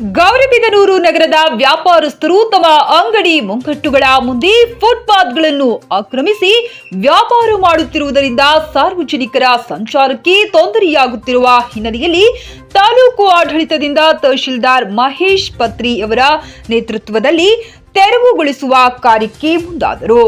ಗೌರಿಬಿದನೂರು ನಗರದ ವ್ಯಾಪಾರಸ್ಥರು ತಮ್ಮ ಅಂಗಡಿ ಮುಂಗಟ್ಟುಗಳ ಮುಂದೆ ಫುಟ್ಪಾತ್ಗಳನ್ನು ಆಕ್ರಮಿಸಿ ವ್ಯಾಪಾರ ಮಾಡುತ್ತಿರುವುದರಿಂದ ಸಾರ್ವಜನಿಕರ ಸಂಚಾರಕ್ಕೆ ತೊಂದರೆಯಾಗುತ್ತಿರುವ ಹಿನ್ನೆಲೆಯಲ್ಲಿ ತಾಲೂಕು ಆಡಳಿತದಿಂದ ತಹಶೀಲ್ದಾರ್ ಮಹೇಶ್ ಪತ್ರಿ ಅವರ ನೇತೃತ್ವದಲ್ಲಿ ತೆರವುಗೊಳಿಸುವ ಕಾರ್ಯಕ್ಕೆ ಮುಂದಾದರು.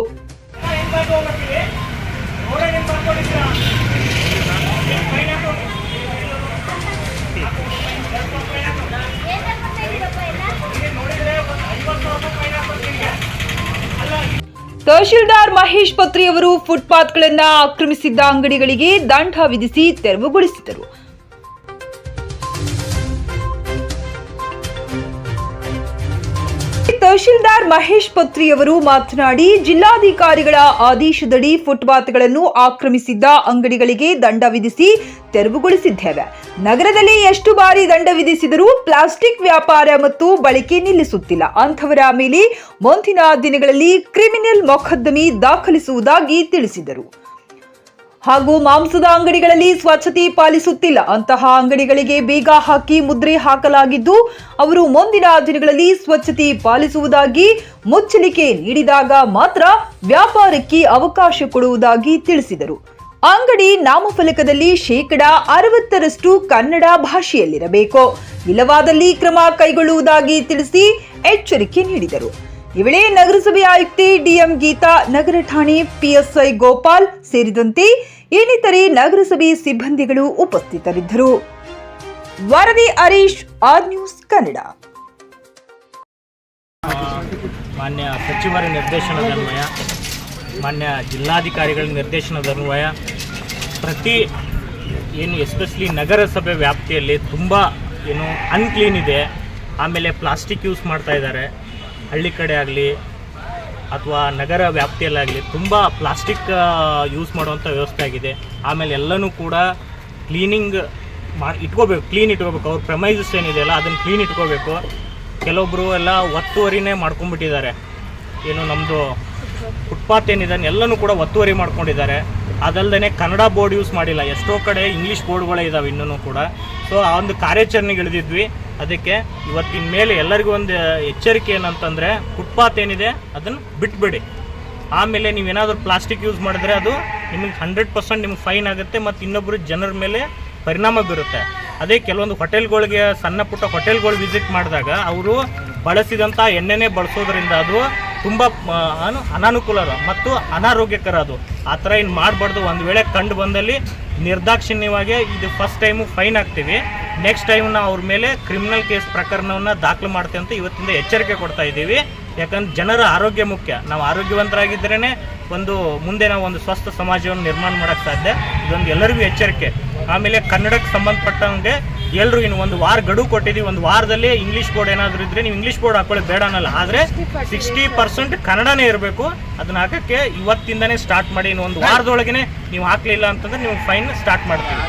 ತಹಶೀಲ್ದಾರ್ ಮಹೇಶ್ ಪತ್ರಿಯವರು ಫುಟ್ಪಾತ್ಗಳನ್ನ ಆಕ್ರಮಿಸಿದ್ದ ಅಂಗಡಿಗಳಿಗೆ ದಂಡ ವಿಧಿಸಿ ತೆರವುಗೊಳಿಸಿದರು. ತಹಶೀಲ್ದಾರ್ ಮಹೇಶ್ ಪತ್ರಿ ಅವರು ಮಾತನಾಡಿ, ಜಿಲ್ಲಾಧಿಕಾರಿಗಳ ಆದೇಶದಡಿ ಫುಟ್ಪಾತ್ಗಳನ್ನು ಆಕ್ರಮಿಸಿದ್ದ ಅಂಗಡಿಗಳಿಗೆ ದಂಡ ವಿಧಿಸಿ ತೆರವುಗೊಳಿಸಿದ್ದೇವೆ. ನಗರದಲ್ಲಿ ಎಷ್ಟು ಬಾರಿ ದಂಡ ವಿಧಿಸಿದರೂ ಪ್ಲಾಸ್ಟಿಕ್ ವ್ಯಾಪಾರ ಮತ್ತು ಬಳಕೆ ನಿಲ್ಲಿಸುತ್ತಿಲ್ಲ. ಅಂಥವರ ಮೇಲೆ ಮುಂದಿನ ದಿನಗಳಲ್ಲಿ ಕ್ರಿಮಿನಲ್ ಮೊಕದ್ದಮೆ ದಾಖಲಿಸುವುದಾಗಿ ತಿಳಿಸಿದರು. ಹಾಗೂ ಮಾಂಸದ ಅಂಗಡಿಗಳಲ್ಲಿ ಸ್ವಚ್ಛತೆ ಪಾಲಿಸುತ್ತಿಲ್ಲ. ಅಂತಹ ಅಂಗಡಿಗಳಿಗೆ ಬೀಗ ಹಾಕಿ ಮುದ್ರೆ ಹಾಕಲಾಗಿದ್ದು, ಅವರು ಮುಂದಿನ ದಿನಗಳಲ್ಲಿ ಸ್ವಚ್ಛತೆ ಪಾಲಿಸುವುದಾಗಿ ಮುಚ್ಚಲಿಕೆ ನೀಡಿದಾಗ ಮಾತ್ರ ವ್ಯಾಪಾರಕ್ಕೆ ಅವಕಾಶ ಕೊಡುವುದಾಗಿ ತಿಳಿಸಿದರು. ಅಂಗಡಿ ನಾಮಫಲಕದಲ್ಲಿ ಶೇಕಡ ಅರವತ್ತರಷ್ಟು ಕನ್ನಡ ಭಾಷೆಯಲ್ಲಿರಬೇಕು. ಇಲ್ಲವಾದಲ್ಲಿ ಕ್ರಮ ಕೈಗೊಳ್ಳುವುದಾಗಿ ತಿಳಿಸಿ ಎಚ್ಚರಿಕೆ ನೀಡಿದರು. ಈ ವೇಳೆ ನಗರಸಭೆ ಆಯುಕ್ತೆ ಡಿಎಂ ಗೀತಾ, ನಗರ ಠಾಣೆ ಪಿಎಸ್ಐ ಗೋಪಾಲ್ ಸೇರಿದಂತೆ ಇನ್ನಿತರೆ ನಗರಸಭೆ ಸಿಬ್ಬಂದಿಗಳು ಉಪಸ್ಥಿತರಿದ್ದರು. ವರದಿ ಹರೀಶ್, ಆರ್ ನ್ಯೂಸ್ ಕನ್ನಡ. ಮಾನ್ಯ ಸಚಿವರ ನಿರ್ದೇಶನದನ್ವಯ ಮಾನ್ಯ ಜಿಲ್ಲಾಧಿಕಾರಿಗಳ ನಿರ್ದೇಶನದನ್ವಯ ಪ್ರತಿ ಏನು ಎಸ್ಪೆಷಲಿ ನಗರಸಭೆ ವ್ಯಾಪ್ತಿಯಲ್ಲಿ ತುಂಬ ಏನು ಅನ್ಕ್ಲೀನ್ ಇದೆ. ಆಮೇಲೆ ಪ್ಲಾಸ್ಟಿಕ್ ಯೂಸ್ ಮಾಡ್ತಾ ಇದ್ದಾರೆ. ಹಳ್ಳಿ ಕಡೆ ಆಗಲಿ ಅಥವಾ ನಗರ ವ್ಯಾಪ್ತಿಯಲ್ಲಾಗಲಿ ತುಂಬ ಪ್ಲಾಸ್ಟಿಕ್ ಯೂಸ್ ಮಾಡುವಂಥ ವ್ಯವಸ್ಥೆ ಆಗಿದೆ. ಆಮೇಲೆ ಎಲ್ಲನೂ ಕೂಡ ಕ್ಲೀನಿಂಗ್ ಮಾಡಿ ಇಟ್ಕೋಬೇಕು ಕ್ಲೀನ್ ಇಟ್ಕೋಬೇಕು. ಅವ್ರ ಪ್ರಮೈಸಸ್ ಏನಿದೆಯಲ್ಲ ಅದನ್ನು ಕ್ಲೀನ್ ಇಟ್ಕೋಬೇಕು. ಕೆಲವೊಬ್ಬರು ಎಲ್ಲ ಒತ್ತುವರಿನೇ ಮಾಡ್ಕೊಂಡ್ಬಿಟ್ಟಿದ್ದಾರೆ. ಏನು ನಮ್ಮದು ಫುಟ್ಪಾತ್ ಏನಿದೆ ಎಲ್ಲನೂ ಕೂಡ ಒತ್ತುವರಿ ಮಾಡ್ಕೊಂಡಿದ್ದಾರೆ. ಅದಲ್ಲದೆ ಕನ್ನಡ ಬೋರ್ಡ್ ಯೂಸ್ ಮಾಡಿಲ್ಲ. ಎಷ್ಟೋ ಕಡೆ ಇಂಗ್ಲೀಷ್ ಬೋರ್ಡ್ಗಳೇ ಇದ್ದಾವೆ ಇನ್ನೂ ಕೂಡ. ಸೊ ಆ ಒಂದು ಕಾರ್ಯಾಚರಣೆಗೆ ಇಳಿದಿದ್ವಿ. ಅದಕ್ಕೆ ಇವತ್ತಿನ ಮೇಲೆ ಎಲ್ಲರಿಗೂ ಒಂದು ಎಚ್ಚರಿಕೆ ಏನಂತಂದರೆ ಫುಟ್ಪಾತ್ ಏನಿದೆ ಅದನ್ನು ಬಿಟ್ಬಿಡಿ. ಆಮೇಲೆ ನೀವೇನಾದರೂ ಪ್ಲಾಸ್ಟಿಕ್ ಯೂಸ್ ಮಾಡಿದ್ರೆ ಅದು ನಿಮಗೆ ಹಂಡ್ರೆಡ್ ಪರ್ಸೆಂಟ್ ನಿಮ್ಗೆ ಫೈನ್ ಆಗುತ್ತೆ ಮತ್ತು ಇನ್ನೊಬ್ಬರು ಜನರ ಮೇಲೆ ಪರಿಣಾಮ ಬೀರುತ್ತೆ. ಅದೇ ಕೆಲವೊಂದು ಹೋಟೆಲ್ಗಳಿಗೆ ಸಣ್ಣ ಪುಟ್ಟ ಹೋಟೆಲ್ಗಳು ವಿಸಿಟ್ ಮಾಡಿದಾಗ ಅವರು ಬಳಸಿದಂಥ ಎಣ್ಣೆನೇ ಬಳಸೋದ್ರಿಂದ ಅದು ತುಂಬ ಅನು ಅನಾನುಕೂಲ ಮತ್ತು ಅನಾರೋಗ್ಯಕರ ಅದು ಆ ಥರ ಏನು ಮಾಡಬಾರ್ದು, ಒಂದು ವೇಳೆ ಕಂಡು ಬಂದಲ್ಲಿ ನಿರ್ದಾಕ್ಷಿಣ್ಯವಾಗಿ ಇದು ಫಸ್ಟ್ ಟೈಮು ಫೈನ್ ಹಾಕ್ತೀವಿ ನೆಕ್ಸ್ಟ್ ಟೈಮ್ ನಾವು ಅವ್ರ ಮೇಲೆ ಕ್ರಿಮಿನಲ್ ಕೇಸ್ ಪ್ರಕರಣವನ್ನು ದಾಖಲು ಮಾಡ್ತೀವಿ ಅಂತ ಇವತ್ತಿಂದ ಎಚ್ಚರಿಕೆ ಕೊಡ್ತಾ ಇದ್ದೀವಿ. ಯಾಕಂದ್ರೆ ಜನರ ಆರೋಗ್ಯ ಮುಖ್ಯ. ನಾವು ಆರೋಗ್ಯವಂತರಾಗಿದ್ದರೇ ಒಂದು ಮುಂದೆ ನಾವು ಒಂದು ಸ್ವಸ್ಥ ಸಮಾಜವನ್ನು ನಿರ್ಮಾಣ ಮಾಡೋಕ್ಕೆ ಸಾಧ್ಯ. ಇದೊಂದು ಎಲ್ಲರಿಗೂ ಎಚ್ಚರಿಕೆ. ಆಮೇಲೆ ಕನ್ನಡಕ್ಕೆ ಸಂಬಂಧಪಟ್ಟಂಗೆ ಎಲ್ಲರೂ ಇನ್ನು ಒಂದು ವಾರ ಗಡು ಕೊಟ್ಟಿದ್ದೀವಿ, ಒಂದು ವಾರದಲ್ಲಿ ಇಂಗ್ಲೀಷ್ ಬೋರ್ಡ್ ಏನಾದರೂ ಇದ್ರೆ ನೀವು ಇಂಗ್ಲೀಷ್ ಬೋರ್ಡ್ ಹಾಕೊಳ್ಳಿ ಬೇಡ ಅನ್ನಲ್ಲ. ಆದರೆ ಸಿಕ್ಸ್ಟಿ ಪರ್ಸೆಂಟ್ ಕನ್ನಡನೇ ಇರಬೇಕು. ಅದನ್ನ ಹಾಕಕ್ಕೆ ಇವತ್ತಿಂದನೇ ಸ್ಟಾರ್ಟ್ ಮಾಡಿ, ಇನ್ನು ಒಂದು ವಾರದೊಳಗನೆ ನೀವು ಹಾಕಲಿಲ್ಲ ಅಂತಂದ್ರೆ ನೀವು ಫೈನ್ ಸ್ಟಾರ್ಟ್ ಮಾಡ್ತೀವಿ.